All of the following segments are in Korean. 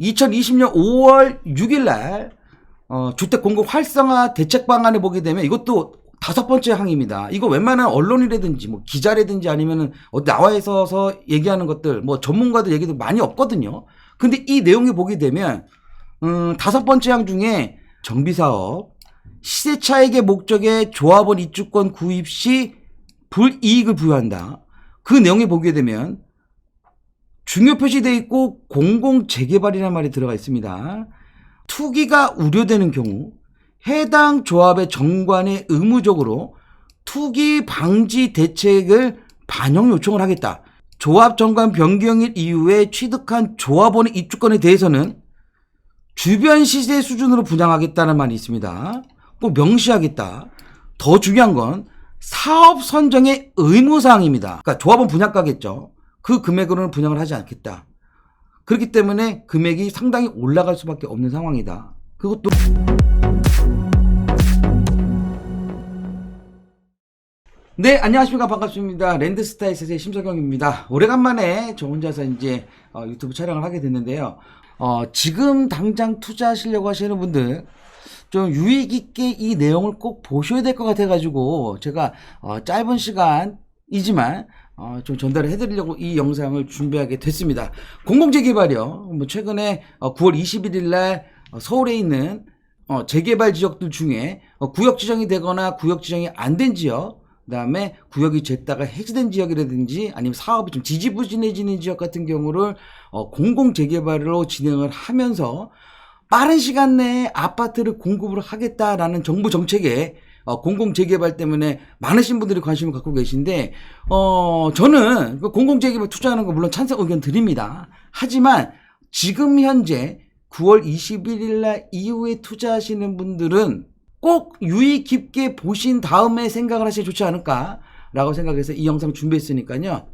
2020년 5월 6일 날 어, 주택 공급 활성화 대책 방안을 보게 되면 이것도 다섯 번째 항입니다. 이거 웬만한 언론이라든지 뭐 기자라든지 아니면은 나와 있어서 얘기하는 것들 뭐 전문가들 얘기도 많이 없거든요. 근데 이 내용을 보게 되면 음, 다섯 번째 항 중에 정비 사업 시세 차익의 목적에 조합원 입주권 구입 시 불이익을 부여한다. 그 내용에 보게 되면 중요 표시되어 있고 공공 재개발이라는 말이 들어가 있습니다. 투기가 우려되는 경우 해당 조합의 정관에 의무적으로 투기 방지 대책을 반영 요청을 하겠다. 조합 정관 변경일 이후에 취득한 조합원의 입주권에 대해서는 주변 시세 수준으로 분양하겠다는 말이 있습니다. 꼭 명시하겠다. 더 중요한 건 사업 선정의 의무사항입니다. 그러니까 조합원 분양가겠죠. 그 금액으로는 분양을 하지 않겠다. 그렇기 때문에 금액이 상당히 올라갈 수밖에 없는 상황이다. 그것도 네, 안녕하십니까. 반갑습니다. 랜드스타일스의 심석영입니다. 오래간만에 저 혼자서 이제 어, 유튜브 촬영을 하게 됐는데요. 어, 지금 당장 투자하시려고 하시는 분들 좀 유익 있게 이 내용을 꼭 보셔야 될 것 같아가지고 제가 어, 짧은 시간이지만 어, 좀 전달을 해드리려고 이 영상을 준비하게 됐습니다. 공공재개발이요. 뭐 최근에 어, 9월 21일 날 어, 서울에 있는 어, 재개발 지역들 중에 어, 구역 지정이 되거나 구역 지정이 안 된 지역, 그다음에 구역이 됐다가 해지된 지역이라든지 아니면 사업이 좀 지지부진해지는 지역 같은 경우를 어, 공공 재개발로 진행을 하면서 빠른 시간 내에 아파트를 공급을 하겠다라는 정부 정책에 어, 공공 재개발 때문에 많으신 분들이 관심을 갖고 계신데 어 저는 그 공공 재개발 투자하는 거 물론 찬성 의견 드립니다. 하지만 지금 현재 9월 21일 날 이후에 투자하시는 분들은 꼭 유의 깊게 보신 다음에 생각을 하시면 좋지 않을까라고 생각해서 이 영상 준비했으니까요.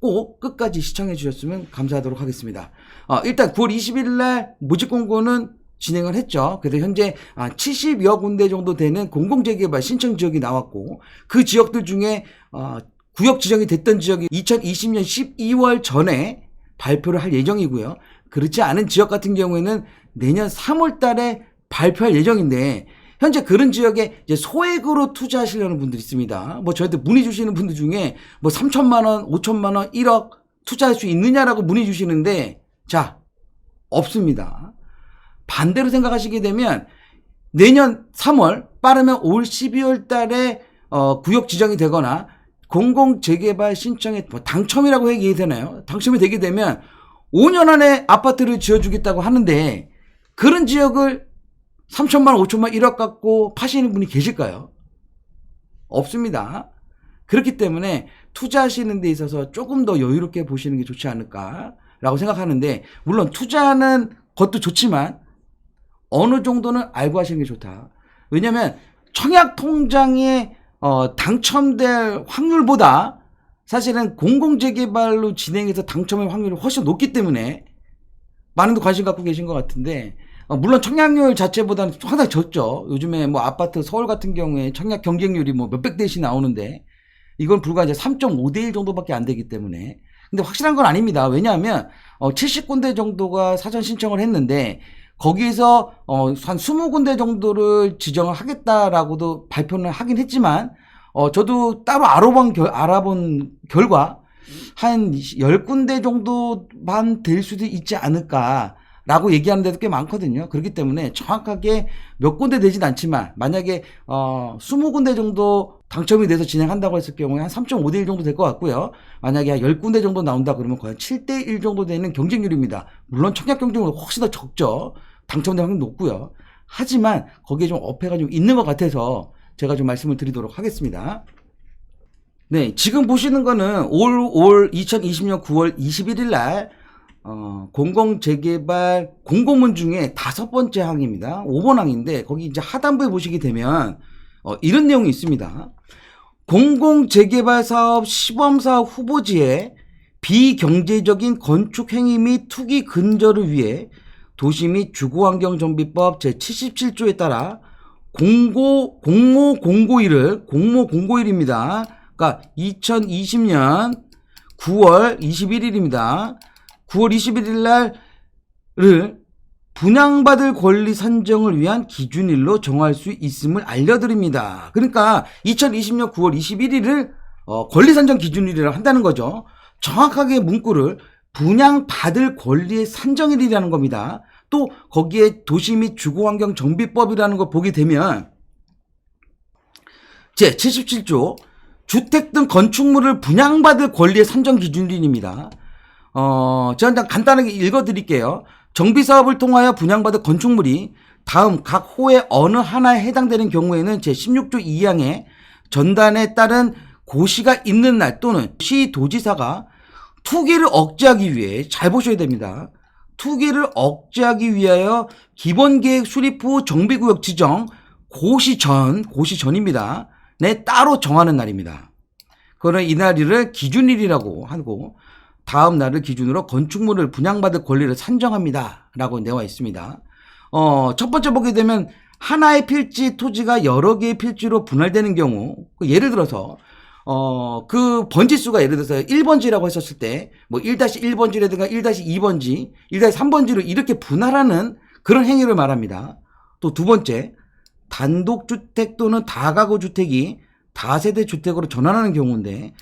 꼭 끝까지 시청해 주셨으면 감사하도록 하겠습니다. 어, 일단 9월 20일 날 모집 공고는 진행을 했죠. 그래서 현재 아, 70여 군데 정도 되는 공공재개발 신청 지역이 나왔고 그 지역들 중에 어, 구역 지정이 됐던 지역이 2020년 12월 전에 발표를 할 예정이고요. 그렇지 않은 지역 같은 경우에는 내년 3월 달에 발표할 예정인데 현재 그런 지역에 이제 소액으로 투자하시려는 분들이 있습니다. 뭐 저한테 문의 주시는 분들 중에 뭐 3천만 원, 5천만 원, 1억 투자할 수 있느냐라고 문의 주시는데 자 없습니다. 반대로 생각하시게 되면 내년 3월 빠르면 올 12월 달에 어, 구역 지정이 되거나 공공 재개발 신청에 뭐 당첨이라고 얘기해야 되나요? 당첨이 되게 되면 5년 안에 아파트를 지어주겠다고 하는데 그런 지역을 3천만 원, 5천만 원, 1억 갖고 파시는 분이 계실까요? 없습니다. 그렇기 때문에 투자하시는 데 있어서 조금 더 여유롭게 보시는 게 좋지 않을까라고 생각하는데 물론 투자하는 것도 좋지만 어느 정도는 알고 하시는 게 좋다. 왜냐하면 청약 통장에 어, 당첨될 확률보다 사실은 공공재개발로 진행해서 당첨의 확률이 훨씬 높기 때문에 많은 관심 갖고 계신 것 같은데 어, 물론 청약률 자체보다는 상당히 적죠. 요즘에 뭐 아파트 서울 같은 경우에 청약 경쟁률이 뭐 몇백 대씩 나오는데 이건 불과 이제 3.5대 1 정도밖에 안 되기 때문에 근데 확실한 건 아닙니다. 왜냐하면 어, 70군데 정도가 사전 신청을 했는데 거기에서 어, 한 20군데 정도를 지정을 하겠다라고도 발표는 하긴 했지만 어, 저도 따로 알아본, 결, 알아본 결과 한 10군데 정도만 될 수도 있지 않을까. 라고 얘기하는 데도 꽤 많거든요. 그렇기 때문에 정확하게 몇 군데 되진 않지만 만약에 어 20군데 정도 당첨이 돼서 진행한다고 했을 경우에 한 3.5대 1 정도 될 것 같고요. 만약에 한 10군데 정도 나온다 그러면 거의 7대 1 정도 되는 경쟁률입니다. 물론 청약 경쟁률은 훨씬 더 적죠. 당첨될 확률 높고요. 하지만 거기에 좀 어폐가 좀 있는 것 같아서 제가 좀 말씀을 드리도록 하겠습니다. 네, 지금 보시는 거는 올, 올 2020년 9월 21일 날 어, 공공재개발 공고문 중에 다섯 번째 항입니다. 5번 항인데 거기 이제 하단부에 보시게 되면 어, 이런 내용이 있습니다. 공공재개발 사업 시범사업 후보지에 비경제적인 건축 행위 및 투기 근절을 위해 도시 및 주거환경정비법 제77조에 따라 공고 공모 공고일을 공모 공고일입니다. 그러니까 2020년 9월 21일입니다. 9월 21일 날 분양받을 권리 산정을 위한 기준일로 정할 수 있음을 알려드립니다. 그러니까 2020년 9월 21일을 어, 권리 산정 기준일이라 한다는 거죠. 정확하게 문구를 분양받을 권리의 산정일이라는 겁니다. 또 거기에 도시 및 주거환경 정비법이라는 걸 보게 되면 제 77조 주택 등 건축물을 분양받을 권리의 산정 기준일입니다. 어, 제가 일단 간단하게 읽어드릴게요. 정비사업을 통하여 분양받은 건축물이 다음 각 호의 어느 하나에 해당되는 경우에는 제16조 2항에 전단에 따른 고시가 있는 날 또는 시 도지사가 투기를 억제하기 위해 잘 보셔야 됩니다. 투기를 억제하기 위하여 기본계획 수립 후 정비구역 지정 고시 전, 고시 전입니다. 네, 따로 정하는 날입니다. 그러나 이날을 기준일이라고 하고 다음 날을 기준으로 건축물을 분양받을 권리를 산정합니다. 라고 나와 있습니다. 어, 첫 번째 보게 되면 하나의 필지 토지가 여러 개의 필지로 분할되는 경우, 그 예를 들어서, 어, 그 번지수가 예를 들어서 1번지라고 했었을 때, 뭐 1-1번지라든가 1-2번지, 1-3번지로 이렇게 분할하는 그런 행위를 말합니다. 또 두 번째, 단독주택 또는 다가구 주택이 다세대 주택으로 전환하는 경우인데,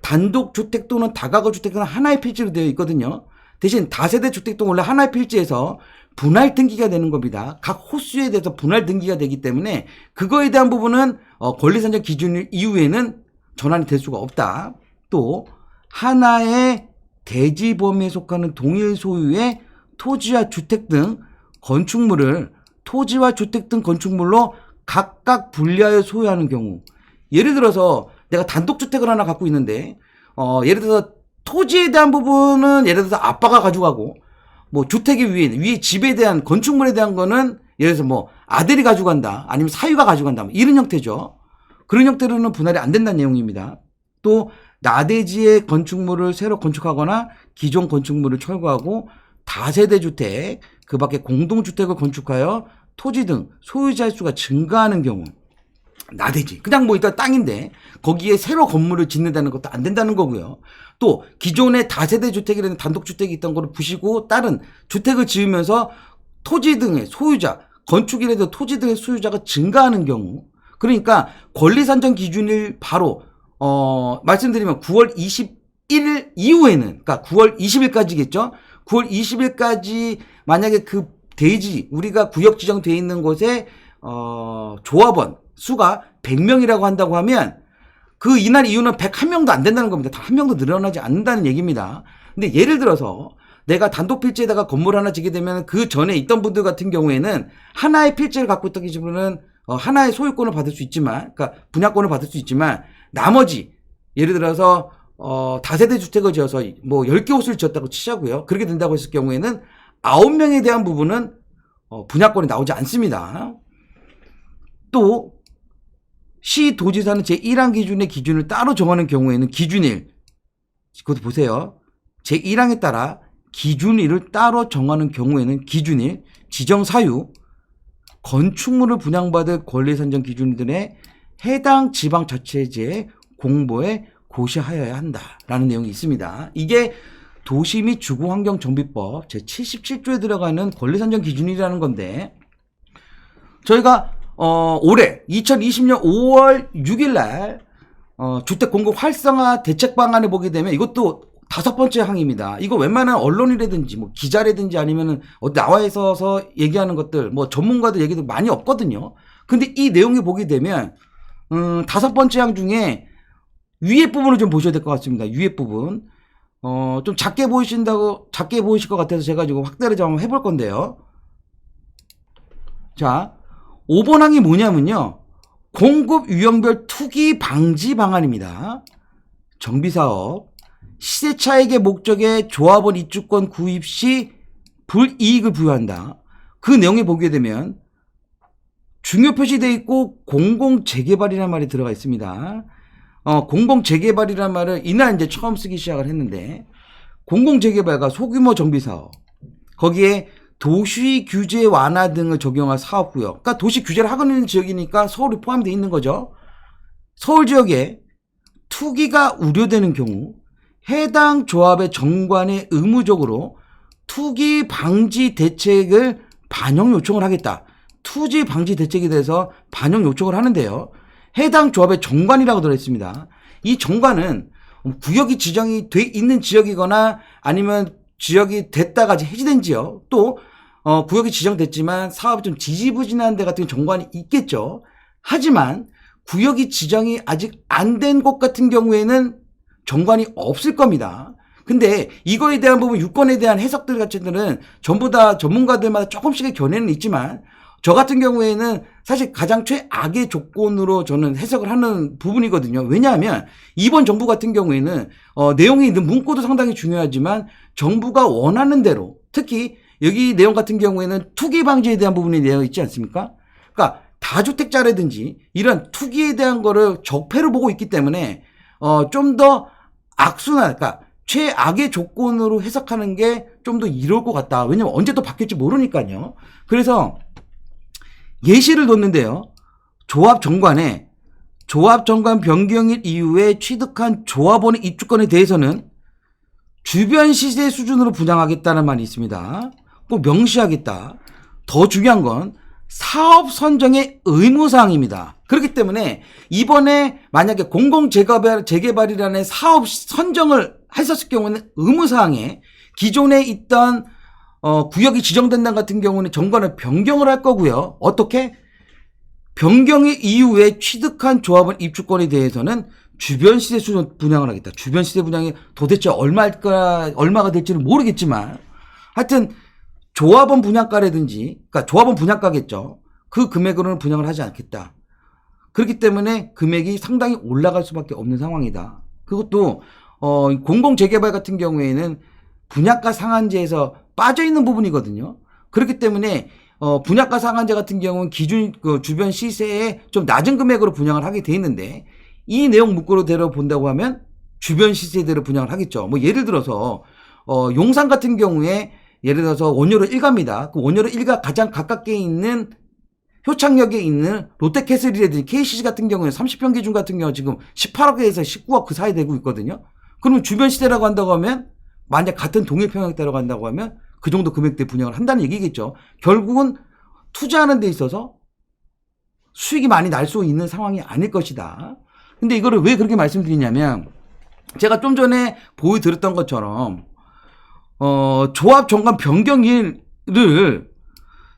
단독주택 또는 다가구 주택은 하나의 필지로 되어 있거든요. 대신 다세대 주택도 원래 하나의 필지에서 분할 등기가 되는 겁니다. 각 호수에 대해서 분할 등기가 되기 때문에 그거에 대한 부분은 어, 권리산정 기준 이후에는 전환이 될 수가 없다. 또 하나의 대지 범위에 속하는 동일 소유의 토지와 주택 등 건축물을 토지와 주택 등 건축물로 각각 분리하여 소유하는 경우 예를 들어서 내가 단독주택을 하나 갖고 있는데 어 예를 들어서 토지에 대한 부분은 예를 들어서 아빠가 가져가고 뭐 주택의 위에 위에 집에 대한 건축물에 대한 거는 예를 들어서 뭐 아들이 가져간다 아니면 사위가 가져간다 뭐 이런 형태죠. 그런 형태로는 분할이 안 된다는 내용입니다. 또 나대지의 건축물을 새로 건축하거나 기존 건축물을 철거하고 다세대 주택 그 밖에 공동주택을 건축하여 토지 등 소유자 수가 증가하는 경우 나대지. 그냥 뭐 일단 땅인데 거기에 새로 건물을 짓는다는 것도 안 된다는 거고요. 또 기존의 다세대 주택이라는 단독주택이 있던 거를 부시고 다른 주택을 지으면서 토지 등의 소유자, 건축이라도 토지 등의 소유자가 증가하는 경우 그러니까 권리 산정 기준일 바로 어 말씀드리면 9월 21일 이후에는 그러니까 9월 20일까지겠죠. 9월 20일까지 만약에 그 대지 우리가 구역 지정돼 있는 곳에 어 조합원 수가 100명이라고 한다고 하면 그 이날 이후는 101명도 안 된다는 겁니다. 다한 명도 늘어나지 않는다는 얘기입니다. 근데 예를 들어서 내가 단독 필지에다가 건물 하나 지게 되면 그 전에 있던 분들 같은 경우에는 하나의 필지를 갖고 있던 어, 하나의 소유권을 받을 수 있지만, 그러니까 분양권을 받을 수 있지만 나머지 예를 들어서 어, 다세대 주택을 지어서 뭐 10개 호수를 지었다고 치자고요. 그렇게 된다고 했을 경우에는 9명에 대한 부분은 어, 분양권이 나오지 않습니다. 또 시 도지사는 제1항 기준의 기준을 따로 정하는 경우에는 기준일, 그것도 보세요. 제1항에 따라 기준일을 따로 정하는 경우에는 기준일, 지정 사유, 건축물을 분양받을 권리산정 기준들의 해당 지방 자치제의 공보에 고시하여야 한다라는 내용이 있습니다. 이게 도시 및 주거 환경 정비법 제 77조에 들어가는 권리산정 기준이라는 건데 저희가 어, 올해 2020년 5월 6일 날 어, 주택 공급 활성화 대책 방안을 보게 되면 이것도 다섯 번째 항입니다. 이거 웬만한 언론이라든지 뭐 기자라든지 아니면은 어디 나와 있어서 얘기하는 것들 뭐 전문가들 얘기도 많이 없거든요. 근데 이 내용을 보게 되면 음, 다섯 번째 항 중에 위에 부분을 좀 보셔야 될 것 같습니다. 위에 부분. 어, 좀 작게 보이신다고, 작게 보이실 것 같아서 제가 지금 확대를 좀 해볼 건데요. 자, 5번 항이 뭐냐면요. 공급 유형별 투기 방지 방안입니다. 정비사업, 시세 차익의 목적에 조합원 입주권 구입 시 불이익을 부여한다. 그 내용에 보게 되면 중요 표시되어 있고 공공 재개발이라는 말이 들어가 있습니다. 어, 공공 재개발이라는 말을 이날 이제 처음 쓰기 시작을 했는데 공공 재개발과 소규모 정비 사업 거기에 도시 규제 완화 등을 적용할 사업 구역. 그러니까 도시 규제를 하고 있는 지역이니까 서울이 포함되어 있는 거죠. 서울 지역에 투기가 우려되는 경우 해당 조합의 정관에 의무적으로 투기 방지 대책을 반영 요청을 하겠다. 투기 방지 대책에 대해서 반영 요청을 하는데요. 해당 조합의 정관이라고 들어있습니다. 이 정관은 구역이 지정이 돼 있는 지역이거나 아니면 지역이 됐다가 해지된 지역 또 어, 구역이 지정됐지만 사업이 좀 지지부진한 데 같은 정관이 있겠죠. 하지만 구역이 지정이 아직 안 된 곳 같은 경우에는 정관이 없을 겁니다. 근데 이거에 대한 부분 유권에 대한 해석들 같은들은 전부 다 전문가들마다 조금씩의 견해는 있지만 저 같은 경우에는 사실 가장 최악의 조건으로 저는 해석을 하는 부분이거든요. 왜냐하면 이번 정부 같은 경우에는 어, 내용이 있는 문구도 상당히 중요하지만 정부가 원하는 대로 특히 여기 내용 같은 경우에는 투기 방지에 대한 부분이 되어 있지 않습니까? 그러니까 다주택자라든지 이런 투기에 대한 거를 적폐로 보고 있기 때문에 어, 좀더 악순환, 그러니까 최악의 조건으로 해석하는 게 좀 더 이럴 것 같다. 왜냐면 언제 또 바뀔지 모르니까요. 그래서 예시를 뒀는데요. 조합 정관에 조합 정관 변경일 이후에 취득한 조합원의 입주권에 대해서는 주변 시세 수준으로 분양하겠다는 말이 있습니다. 꼭 명시하겠다. 더 중요한 건 사업 선정의 의무사항입니다. 그렇기 때문에 이번에 만약에 공공재개발, 재개발이라는 사업 선정을 했었을 경우는 의무사항에 기존에 있던 어, 구역이 지정된다 같은 경우는 정관을 변경을 할 거고요. 어떻게? 변경의 이후에 취득한 조합원 입주권에 대해서는 주변 시세 분양을 하겠다. 주변 시세 분양이 도대체 얼마일까, 얼마가 될지는 모르겠지만 하여튼 조합원 분양가라든지, 그러니까 조합원 분양가겠죠. 그 금액으로는 분양을 하지 않겠다. 그렇기 때문에 금액이 상당히 올라갈 수밖에 없는 상황이다. 그것도 어, 공공 재개발 같은 경우에는 분양가 상한제에서 빠져 있는 부분이거든요. 그렇기 때문에 어, 분양가 상한제 같은 경우는 기준 그 주변 시세에 좀 낮은 금액으로 분양을 하게 돼 있는데 이 내용 문구로대로 본다고 하면 주변 시세대로 분양을 하겠죠. 뭐 예를 들어서 어, 용산 같은 경우에 예를 들어서 원효로 1가입니다. 그 원효로 1가 가장 가깝게 있는 효창역에 있는 롯데캐슬이라든지 KCC 같은 경우에 30평 기준 같은 경우 지금 18억에서 19억 그 사이 되고 있거든요. 그러면 주변 시대라고 한다고 하면 만약 같은 동일 평형대라고 한다고 하면 그 정도 금액대 분양을 한다는 얘기겠죠. 결국은 투자하는 데 있어서 수익이 많이 날 수 있는 상황이 아닐 것이다. 근데 이거를 왜 그렇게 말씀드리냐면 제가 좀 전에 보여드렸던 것처럼 어, 조합 정관 변경일을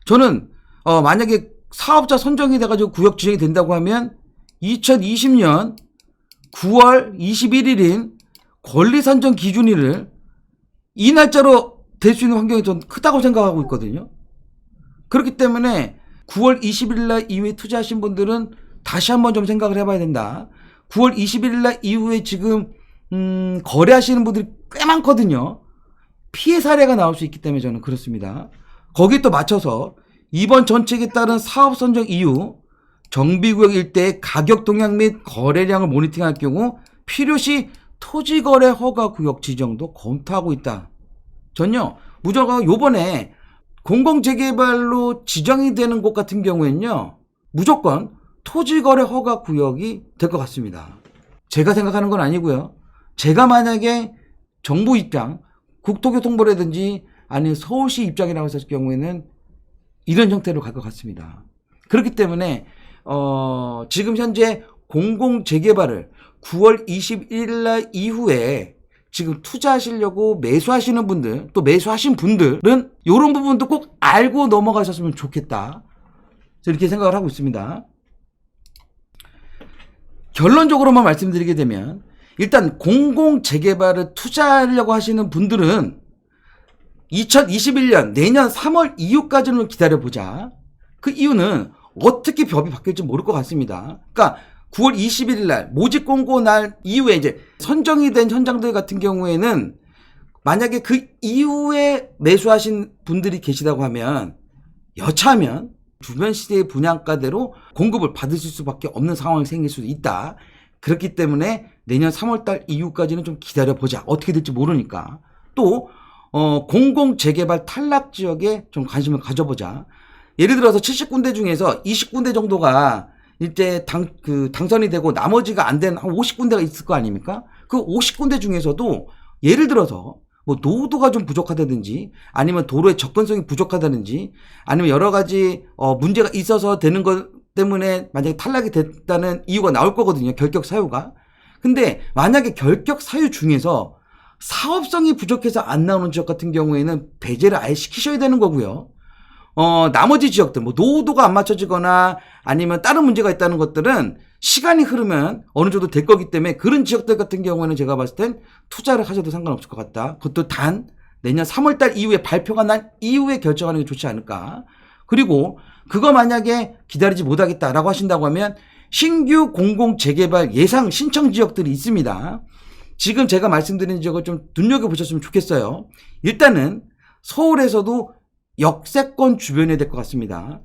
저는 어, 만약에 사업자 선정이 돼가지고 구역 지정이 된다고 하면 2020년 9월 21일인 권리 선정 기준일을 이 날짜로 될 수 있는 환경이 전 크다고 생각하고 있거든요. 그렇기 때문에 9월 20일 날 이후에 투자하신 분들은 다시 한번 좀 생각을 해봐야 된다. 9월 21일 날 이후에 지금 음, 거래하시는 분들이 꽤 많거든요. 피해 사례가 나올 수 있기 때문에 저는 그렇습니다. 거기에 또 맞춰서 이번 정책에 따른 사업 선정 이후 정비구역 일대의 가격 동향 및 거래량을 모니터링할 경우 필요시 토지거래 허가 구역 지정도 검토하고 있다. 전요 무조건 요번에 공공재개발로 지정이 되는 곳 같은 경우에는요 무조건 토지거래 허가 구역이 될 것 같습니다. 제가 생각하는 건 아니고요. 제가 만약에 정부 입장, 국토교통부라든지 아니면 서울시 입장이라고 했을 경우에는 이런 형태로 갈 것 같습니다. 그렇기 때문에 어, 지금 현재 공공 재개발을 9월 21일 날 이후에 지금 투자하시려고 매수하시는 분들 또 매수하신 분들은 이런 부분도 꼭 알고 넘어가셨으면 좋겠다. 이렇게 생각을 하고 있습니다. 결론적으로만 말씀드리게 되면 일단 공공 재개발을 투자하려고 하시는 분들은 2021년 내년 3월 이후까지는 기다려보자. 그 이유는 어떻게 법이 바뀔지 모를 것 같습니다. 그러니까 9월 21일 날 모집 공고 날 이후에 이제 선정이 된 현장들 같은 경우에는 만약에 그 이후에 매수하신 분들이 계시다고 하면 여차하면 주변 시대의 분양가대로 공급을 받으실 수밖에 없는 상황이 생길 수도 있다. 그렇기 때문에 내년 3월달 이후까지는 좀 기다려보자. 어떻게 될지 모르니까. 또 어, 공공 재개발 탈락 지역에 좀 관심을 가져보자. 예를 들어서 70군데 중에서 20군데 정도가 이제 당, 그, 당선이 되고 나머지가 안 된 한 50군데가 있을 거 아닙니까? 그 50군데 중에서도 예를 들어서 뭐 노후도가 좀 부족하다든지 아니면 도로의 접근성이 부족하다든지 아니면 여러 가지 어, 문제가 있어서 되는 것 때문에 만약에 탈락이 됐다는 이유가 나올 거거든요. 결격 사유가. 근데 만약에 결격 사유 중에서 사업성이 부족해서 안 나오는 지역 같은 경우에는 배제를 아예 시키셔야 되는 거고요. 어, 나머지 지역들, 뭐, 노후도가 안 맞춰지거나 아니면 다른 문제가 있다는 것들은 시간이 흐르면 어느 정도 될 거기 때문에 그런 지역들 같은 경우에는 제가 봤을 땐 투자를 하셔도 상관없을 것 같다. 그것도 단 내년 3월달 이후에 발표가 난 이후에 결정하는 게 좋지 않을까. 그리고 그거 만약에 기다리지 못하겠다라고 하신다고 하면 신규 공공 재개발 예상 신청 지역들이 있습니다. 지금 제가 말씀드린 지역을 좀 눈여겨보셨으면 좋겠어요. 일단은 서울에서도 역세권 주변에 될것 같습니다.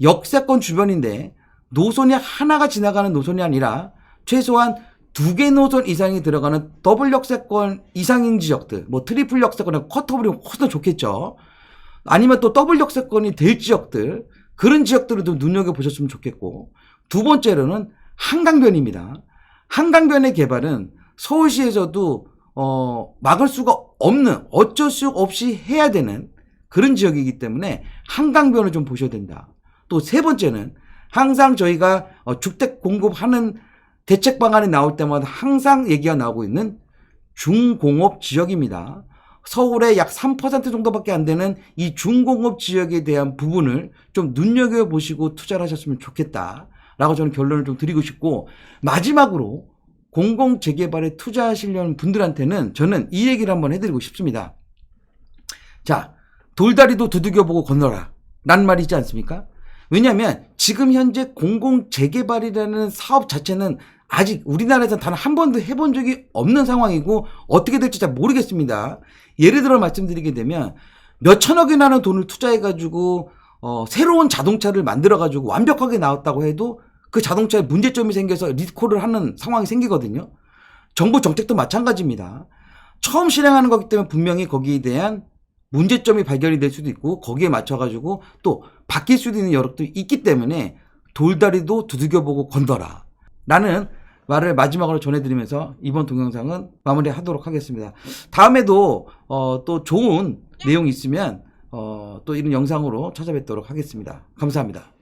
역세권 주변인데 노선이 하나가 지나가는 노선이 아니라 최소한 두 개 노선 이상이 들어가는 더블 역세권 이상인 지역들, 뭐 트리플 역세권이나 쿼터블이면 훨씬 더 좋겠죠. 아니면 또 더블 역세권이 될 지역들, 그런 지역들을 좀 눈여겨보셨으면 좋겠고, 두 번째로는 한강변입니다. 한강변의 개발은 서울시에서도 어, 막을 수가 없는 어쩔 수 없이 해야 되는 그런 지역이기 때문에 한강변을 좀 보셔야 된다. 또 세 번째는 항상 저희가 어, 주택 공급하는 대책 방안이 나올 때마다 항상 얘기가 나오고 있는 중공업 지역입니다. 서울의 약 3% 정도밖에 안 되는 이 중공업 지역에 대한 부분을 좀 눈여겨보시고 투자를 하셨으면 좋겠다. 라고 저는 결론을 좀 드리고 싶고, 마지막으로 공공 재개발에 투자하시려는 분들한테는 저는 이 얘기를 한번 해드리고 싶습니다. 자, 돌다리도 두들겨보고 건너라. 란 말이지 않습니까? 왜냐하면 지금 현재 공공 재개발이라는 사업 자체는 아직 우리나라에서 단 한 번도 해본 적이 없는 상황이고 어떻게 될지 잘 모르겠습니다. 예를 들어 말씀드리게 되면 몇 천억이나 하는 돈을 투자해가지고 어, 새로운 자동차를 만들어가지고 완벽하게 나왔다고 해도 그 자동차에 문제점이 생겨서 리콜을 하는 상황이 생기거든요. 정부 정책도 마찬가지입니다. 처음 실행하는 거기 때문에 분명히 거기에 대한 문제점이 발견이 될 수도 있고 거기에 맞춰가지고 또 바뀔 수도 있는 여력도 있기 때문에 돌다리도 두들겨보고 건더라 라는 말을 마지막으로 전해드리면서 이번 동영상은 마무리하도록 하겠습니다. 다음에도 어, 또 좋은 내용이 있으면 어, 또 이런 영상으로 찾아뵙도록 하겠습니다. 감사합니다.